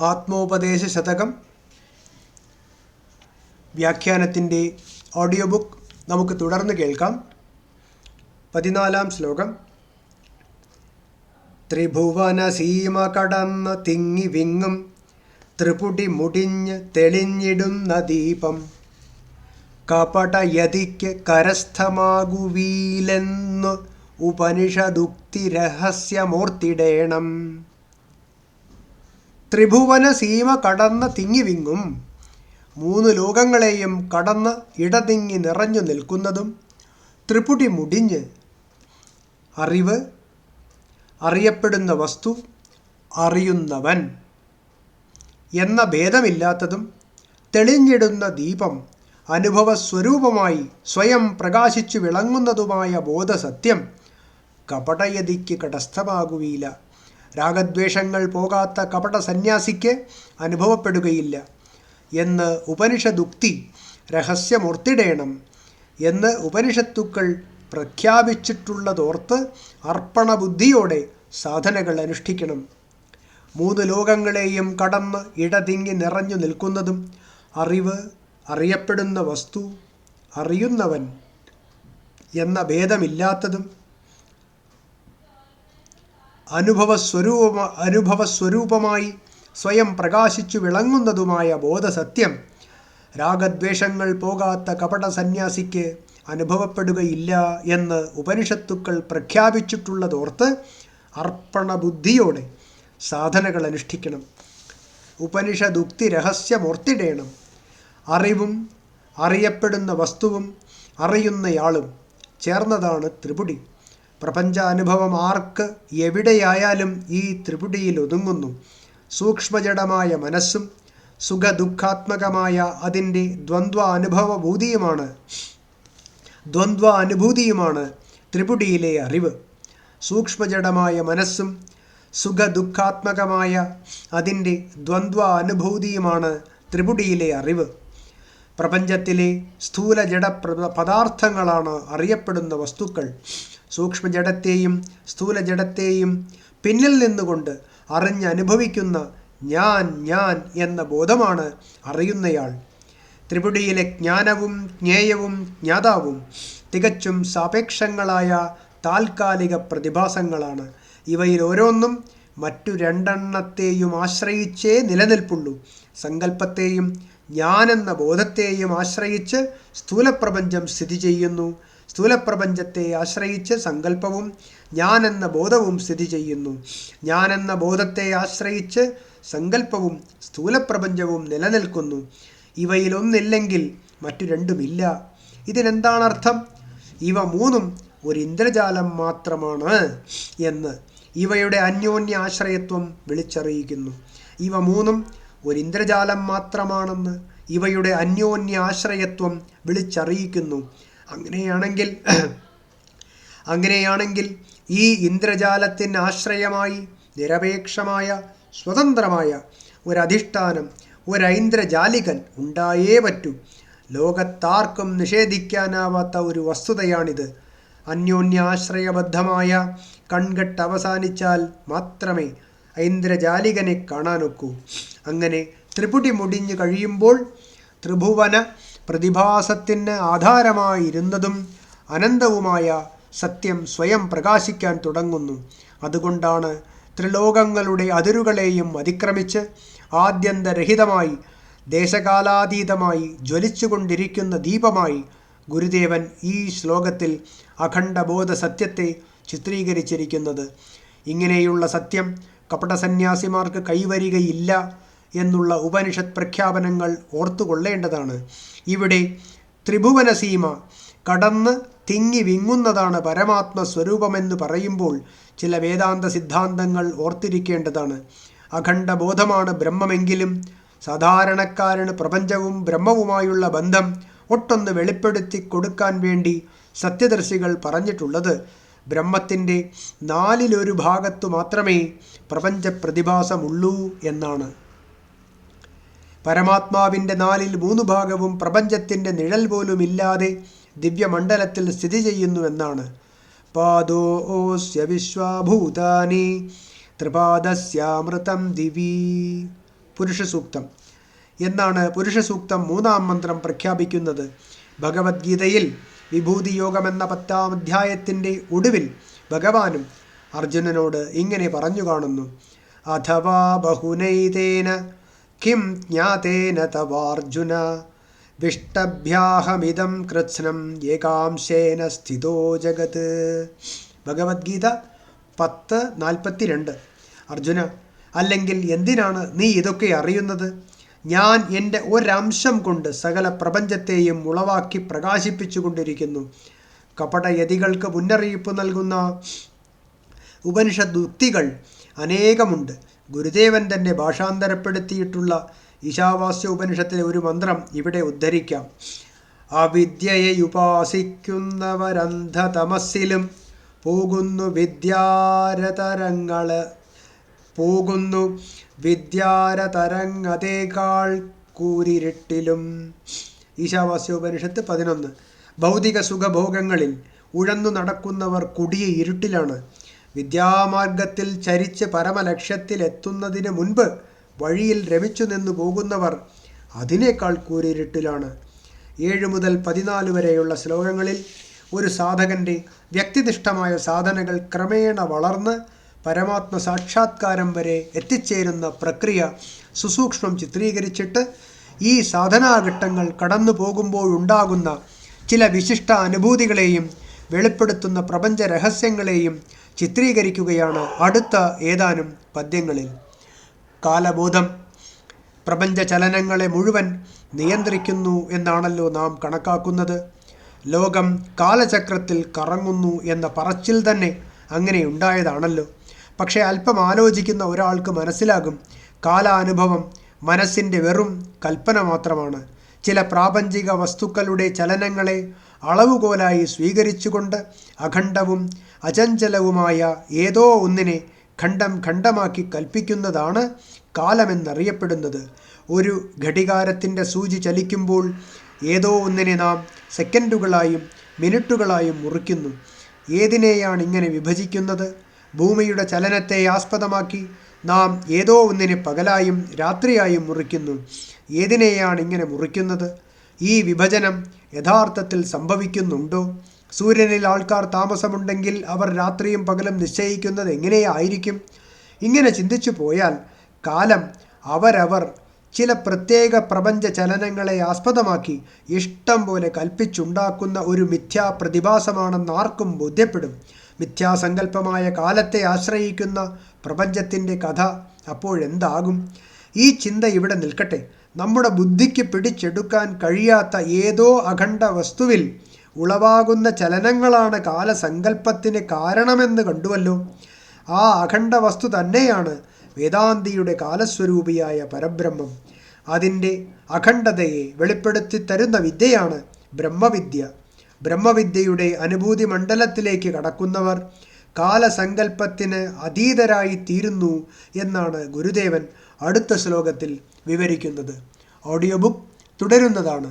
ആത്മോപദേശ ശതകം വ്യാഖ്യാനത്തിന്റെ audio book നമുക്ക് തുടർന്ന് കേൾക്കാം. പതിനാലാം ശ്ലോകം. ത്രിഭുവന സീമ കടന്ന് തിങ്ങി വിങ്ങും ത്രിപുടി മുടിഞ്ഞ് തെളിഞ്ഞിടുന്ന ദീപം. കപടയതിക്ക് കരസ്ഥമാകുവീലെന്നു ഉപനിഷദുക്തി രഹസ്യമോർത്തിടേണം. ത്രിഭുവന സീമ കടന്ന് തിങ്ങിവിങ്ങും മൂന്ന് ലോകങ്ങളെയും കടന്ന് ഇടതിങ്ങി നിറഞ്ഞു നിൽക്കുന്നതും ത്രിപുടി മുടിഞ്ഞ് അറിവ് അറിയപ്പെടുന്ന വസ്തു അറിയുന്നവൻ എന്ന ഭേദമില്ലാത്തതും തെളിഞ്ഞിടുന്ന ദീപം അനുഭവസ്വരൂപമായി സ്വയം പ്രകാശിച്ചു വിളങ്ങുന്നതുമായ ബോധസത്യം കപടയതിക്ക് കടസ്ഥമാകുകയില്ല. രാഗദ്വേഷങ്ങൾ പോകാത്ത കപട സന്യാസിക്ക് അനുഭവപ്പെടുകയില്ല. എന്ന് ഉപനിഷദുക്തി രഹസ്യമോർത്തിടേണം എന്ന് ഉപനിഷത്തുക്കൾ പ്രഖ്യാപിച്ചിട്ടുള്ളതോർത്ത് അർപ്പണബുദ്ധിയോടെ സാധനകൾ അനുഷ്ഠിക്കണം. മൂന്ന് ലോകങ്ങളെയും കടന്ന് ഇടതിങ്ങി നിറഞ്ഞു നിൽക്കുന്നതും അറിവ് അറിയപ്പെടുന്ന വസ്തു അറിയുന്നവൻ എന്ന ഭേദമില്ലാത്തതും അനുഭവസ്വരൂപ അനുഭവസ്വരൂപമായി സ്വയം പ്രകാശിച്ചു വിളങ്ങുന്നതുമായ ബോധസത്യം. രാഗദ്വേഷങ്ങൾ പോകാത്ത കപട സന്യാസിക്ക് അനുഭവപ്പെടുകയില്ല എന്ന് ഉപനിഷത്തുക്കൾ പ്രഖ്യാപിച്ചിട്ടുള്ളതോർത്ത് അർപ്പണബുദ്ധിയോടെ സാധനകൾ അനുഷ്ഠിക്കണം. ഉപനിഷദുക്തി രഹസ്യമോർത്തിടേണം. അറിവും അറിയപ്പെടുന്ന വസ്തുവും അറിയുന്നയാളും ചേർന്നതാണ് ത്രിപുടി. പ്രപഞ്ചാനുഭവം ആർക്ക് എവിടെയായാലും ഈ ത്രിപുടിയിൽ ഒതുങ്ങുന്നു. സൂക്ഷ്മജടമായ മനസ്സും സുഖദുഃഖാത്മകമായ അതിന്റെ ദ്വന്ദ്വ അനുഭവഭൂതിയുമാണ് ദ്വന്ദ്വ അനുഭൂതിയുമാണ് ത്രിപുടിയിലെ അറിവ്. സൂക്ഷ്മജടമായ മനസ്സും സുഖദുഃഖാത്മകമായ അതിന്റെ ദ്വന്ദ്വ അനുഭൂതിയുമാണ് ത്രിപുടിയിലെ അറിവ്. പ്രപഞ്ചത്തിലെ സ്ഥൂല ജഡ പദാർത്ഥങ്ങളാണ് അറിയപ്പെടുന്ന വസ്തുക്കൾ. സൂക്ഷ്മജഡത്തെയും സ്ഥൂല ജഡത്തെയും പിന്നിൽ നിന്നുകൊണ്ട് അറിഞ്ഞനുഭവിക്കുന്ന ഞാൻ ഞാൻ എന്ന ബോധമാണ് അറിയുന്നയാൾ. ത്രിപുടിയിലെ ജ്ഞാനവും ജ്ഞേയവും ജ്ഞാതാവും തികച്ചും സാപേക്ഷങ്ങളായ താൽക്കാലിക പ്രതിഭാസങ്ങളാണ്. ഇവയിൽ ഓരോന്നും മറ്റു രണ്ടെണ്ണത്തെയും ആശ്രയിച്ചേ നിലനിൽപ്പുള്ളൂ. സങ്കല്പത്തെയും ഞാനെന്ന ബോധത്തെയും ആശ്രയിച്ച് സ്ഥൂലപ്രപഞ്ചം സ്ഥിതി ചെയ്യുന്നു. സ്ഥൂലപ്രപഞ്ചത്തെ ആശ്രയിച്ച് സങ്കല്പവും ഞാനെന്ന ബോധവും സ്ഥിതി ചെയ്യുന്നു. ഞാനെന്ന ബോധത്തെ ആശ്രയിച്ച് സങ്കല്പവും സ്ഥൂലപ്രപഞ്ചവും നിലനിൽക്കുന്നു. ഇവയിലൊന്നില്ലെങ്കിൽ മറ്റു രണ്ടുമില്ല. ഇതിനെന്താണർത്ഥം? ഇവ മൂന്നും ഒരു ഇന്ദ്രജാലം മാത്രമാണ് എന്ന് ഇവയുടെ അന്യോന്യ ആശ്രയത്വം വിളിച്ചറിയിക്കുന്നു. ഇവ മൂന്നും ഒരു ഇന്ദ്രജാലം മാത്രമാണെന്ന് ഇവയുടെ അന്യോന്യ ആശ്രയത്വം വിളിച്ചറിയിക്കുന്നു. അങ്ങനെയാണെങ്കിൽ അങ്ങനെയാണെങ്കിൽ ഈ ഇന്ദ്രജാലത്തിന് ആശ്രയമായി നിരപേക്ഷമായ സ്വതന്ത്രമായ ഒരധിഷ്ഠാനം ഒരൈന്ദ്രജാലികൻ ഉണ്ടായേ പറ്റൂ. ലോകത്താർക്കും നിഷേധിക്കാനാവാത്ത ഒരു വസ്തുതയാണിത്. അന്യോന്യാശ്രയബദ്ധമായ കൺകെട്ട് അവസാനിച്ചാൽ മാത്രമേ ഐന്ദ്രജാലികനെ കാണാനൊക്കൂ. അങ്ങനെ ത്രിപുടി മുടിഞ്ഞു കഴിയുമ്പോൾ ത്രിഭുവന പ്രതിഭാസത്തിന് ആധാരമായിരുന്നതും അനന്തവുമായ സത്യം സ്വയം പ്രകാശിക്കാൻ തുടങ്ങുന്നു. അതുകൊണ്ടാണ് ത്രിലോകങ്ങളുടെ അതിരുകളെയും അതിക്രമിച്ച് ആദ്യന്തരഹിതമായി ദേശകാലാതീതമായി ജ്വലിച്ചുകൊണ്ടിരിക്കുന്ന ദീപമായി ഗുരുദേവൻ ഈ ശ്ലോകത്തിൽ അഖണ്ഡബോധ സത്യത്തെ ചിത്രീകരിച്ചിരിക്കുന്നത്. ഇങ്ങനെയുള്ള സത്യം കപടസന്യാസിമാർക്ക് കൈവരികയില്ല എന്നുള്ള ഉപനിഷത്ത് പ്രഖ്യാപനങ്ങൾ ഓർത്തുകൊള്ളേണ്ടതാണ്. ഇവിടെ ത്രിഭുവന സീമ കടന്ന് തിങ്ങി വിങ്ങുന്നതാണ് പരമാത്മ സ്വരൂപമെന്ന് പറയുമ്പോൾ ചില വേദാന്ത സിദ്ധാന്തങ്ങൾ ഓർത്തിരിക്കേണ്ടതാണ്. അഖണ്ഡ ബോധമാണ് ബ്രഹ്മമെങ്കിലും സാധാരണക്കാരന് പ്രപഞ്ചവും ബ്രഹ്മവുമായുള്ള ബന്ധം ഒട്ടൊന്ന് വെളിപ്പെടുത്തി കൊടുക്കാൻ വേണ്ടി സത്യദർശികൾ പറഞ്ഞിട്ടുള്ളത് ബ്രഹ്മത്തിന്റെ നാലിലൊരു ഭാഗത്തു മാത്രമേ പ്രപഞ്ച പ്രതിഭാസമുള്ളൂ എന്നാണ്. പരമാത്മാവിന്റെ നാലിൽ മൂന്ന് ഭാഗവും പ്രപഞ്ചത്തിന്റെ നിഴൽ പോലും ഇല്ലാതെ ദിവ്യമണ്ഡലത്തിൽ സ്ഥിതി ചെയ്യുന്നുവെന്നാണ് പാദോസ്യ വിശ്വാഭൂതാനി ത്രിപാദസ്യാമൃതം ദിവി. പുരുഷസൂക്തം. എന്നാണ് പുരുഷസൂക്തം മൂന്നാം മന്ത്രം പ്രഖ്യാപിക്കുന്നത്. ഭഗവത്ഗീതയിൽ വിഭൂതി യോഗം എന്ന പത്താം അധ്യായത്തിന്റെ ഒടുവിൽ ഭഗവാനും അർജുനനോട് ഇങ്ങനെ പറഞ്ഞു കാണുന്നു. അഥവാ ബഹുനൈതേന കിം ജ്ഞാതേന തവാർജുന വിഷ്ടഭ്യാഹമിതം കൃത്സ്നം ഏകാംശേന സ്ഥിതോ ജഗത് ഭഗവത്ഗീത പത്ത് നാൽപ്പത്തി രണ്ട് അർജുന അല്ലെങ്കിൽ എന്തിനാണ് നീ ഇതൊക്കെ അറിയുന്നത്? ഞാൻ എന്റെ ഒരംശം കൊണ്ട് സകല പ്രപഞ്ചത്തെയും ഉളവാക്കി പ്രകാശിപ്പിച്ചു കൊണ്ടിരിക്കുന്നു കപടയതികൾക്ക് മുന്നറിയിപ്പ് നൽകുന്ന ഉപനിഷദ് ഉക്തികൾ അനേകമുണ്ട്. ഗുരുദേവൻ തന്നെ ഭാഷാന്തരപ്പെടുത്തിയിട്ടുള്ള ഈശാവാസ്യ ഉപനിഷത്തിലെ ഒരു മന്ത്രം ഇവിടെ ഉദ്ധരിക്കാം. അവിദ്യയെ ഉപാസിക്കുന്നവരന്ധതമസിലും പോകുന്നു വിദ്യാരതരങ്ങൾ പോകുന്നു. വിദ്യാരതരങ്ങതേക്കാൾ കൂരിരുട്ടിലും. ഈശാവാസ്യോപനിഷത്ത് പതിനൊന്ന്. ഭൗതിക സുഖഭോഗങ്ങളിൽ ഉഴന്നു നടക്കുന്നവർ കുടിയ ഇരുട്ടിലാണ്. വിദ്യാമാർഗത്തിൽ ചരിച്ച് പരമലക്ഷ്യത്തിലെത്തുന്നതിന് മുൻപ് വഴിയിൽ രമിച്ചു നിന്നു പോകുന്നവർ അതിനേക്കാൾ കൂരിരുട്ടിലാണ്. ഏഴ് മുതൽ പതിനാല് വരെയുള്ള ശ്ലോകങ്ങളിൽ ഒരു സാധകന്റെ വ്യക്തിനിഷ്ഠമായ സാധനകൾ ക്രമേണ വളർന്ന് പരമാത്മ സാക്ഷാത്കാരം വരെ എത്തിച്ചേരുന്ന പ്രക്രിയ സുസൂക്ഷ്മം ചിത്രീകരിച്ചിട്ട് ഈ സാധനാഘട്ടങ്ങൾ കടന്നു പോകുമ്പോഴുണ്ടാകുന്ന ചില വിശിഷ്ട അനുഭൂതികളെയും വെളിപ്പെടുത്തുന്ന പ്രപഞ്ച രഹസ്യങ്ങളെയും ചിത്രീകരിക്കുകയാണ് അടുത്ത ഏതാനും പദ്യങ്ങളിൽ. കാലബോധം പ്രപഞ്ച ചലനങ്ങളെ മുഴുവൻ നിയന്ത്രിക്കുന്നു എന്നാണല്ലോ നാം കണക്കാക്കുന്നത്. ലോകം കാലചക്രത്തിൽ കറങ്ങുന്നു എന്ന പറച്ചിൽ തന്നെ അങ്ങനെ ഉണ്ടായതാണല്ലോ. പക്ഷേ അല്പം ആലോചിക്കുന്ന ഒരാൾക്ക് മനസ്സിലാകും കാലാനുഭവം മനസ്സിന്റെ വെറും കൽപ്പന മാത്രമാണ്. ചില പ്രാപഞ്ചിക വസ്തുക്കളുടെ ചലനങ്ങളെ അളവുകോലായി സ്വീകരിച്ചുകൊണ്ട് അഖണ്ഡവും അചഞ്ചലവുമായ ഏതോ ഒന്നിനെ ഖണ്ഡം ഖണ്ഡമാക്കി കൽപ്പിക്കുന്നതാണ് കാലമെന്നറിയപ്പെടുന്നത്. ഒരു ഘടികാരത്തിന്റെ സൂചി ചലിക്കുമ്പോൾ ഏതോ ഒന്നിനെ നാം സെക്കൻഡുകളായും മിനിറ്റുകളായും മുറിക്കുന്നു. ഏതിനെയാണ് ഇങ്ങനെ വിഭജിക്കുന്നത്? ഭൂമിയുടെ ചലനത്തെ ആസ്പദമാക്കി നാം ഏതോ ഒന്നിനെ പകലായും രാത്രിയായും മുറിക്കുന്നു. ഏതിനെയാണ് ഇങ്ങനെ മുറിക്കുന്നത്? ഈ വിഭജനം യഥാർത്ഥത്തിൽ സംഭവിക്കുന്നുണ്ടോ? സൂര്യനിൽ ആൾക്കാർ താമസമുണ്ടെങ്കിൽ അവർ രാത്രിയും പകലും നിശ്ചയിക്കുന്നത് എങ്ങനെയായിരിക്കും ഇങ്ങനെ ചിന്തിച്ചു പോയാൽ കാലം അവരവർ ചില പ്രത്യേക പ്രപഞ്ച ചലനങ്ങളെ ആസ്പദമാക്കി ഇഷ്ടം പോലെ കൽപ്പിച്ചുണ്ടാക്കുന്ന ഒരു മിഥ്യാ പ്രതിഭാസമാണെന്ന് ആർക്കും ബോധ്യപ്പെടും. മിഥ്യാസങ്കല്പമായ കാലത്തെ ആശ്രയിക്കുന്ന പ്രപഞ്ചത്തിന്റെ കഥ അപ്പോഴെന്താകും? ഈ ചിന്ത ഇവിടെ നിൽക്കട്ടെ. നമ്മുടെ ബുദ്ധിക്ക് പിടിച്ചെടുക്കാൻ കഴിയാത്ത ഏതോ അഖണ്ഡ വസ്തുവിൽ ഉളവാകുന്ന ചലനങ്ങളാണ് കാലസങ്കല്പത്തിന് കാരണമെന്ന് കണ്ടുവല്ലോ. ആ അഖണ്ഡ വസ്തു തന്നെയാണ് വേദാന്തിയുടെ കാലസ്വരൂപിയായ പരബ്രഹ്മം. അതിന്റെ അഖണ്ഡതയെ വെളിപ്പെടുത്തി തരുന്ന വിദ്യയാണ് ബ്രഹ്മവിദ്യ. ബ്രഹ്മവിദ്യയുടെ അനുഭൂതി മണ്ഡലത്തിലേക്ക് കടക്കുന്നവർ കാലസങ്കല്പത്തിന് അതീതരായി തീരുന്നു എന്നാണ് ഗുരുദേവൻ അടുത്ത ശ്ലോകത്തിൽ വിവരിക്കുന്നത്. Audio book തുടരുന്നതാണ്.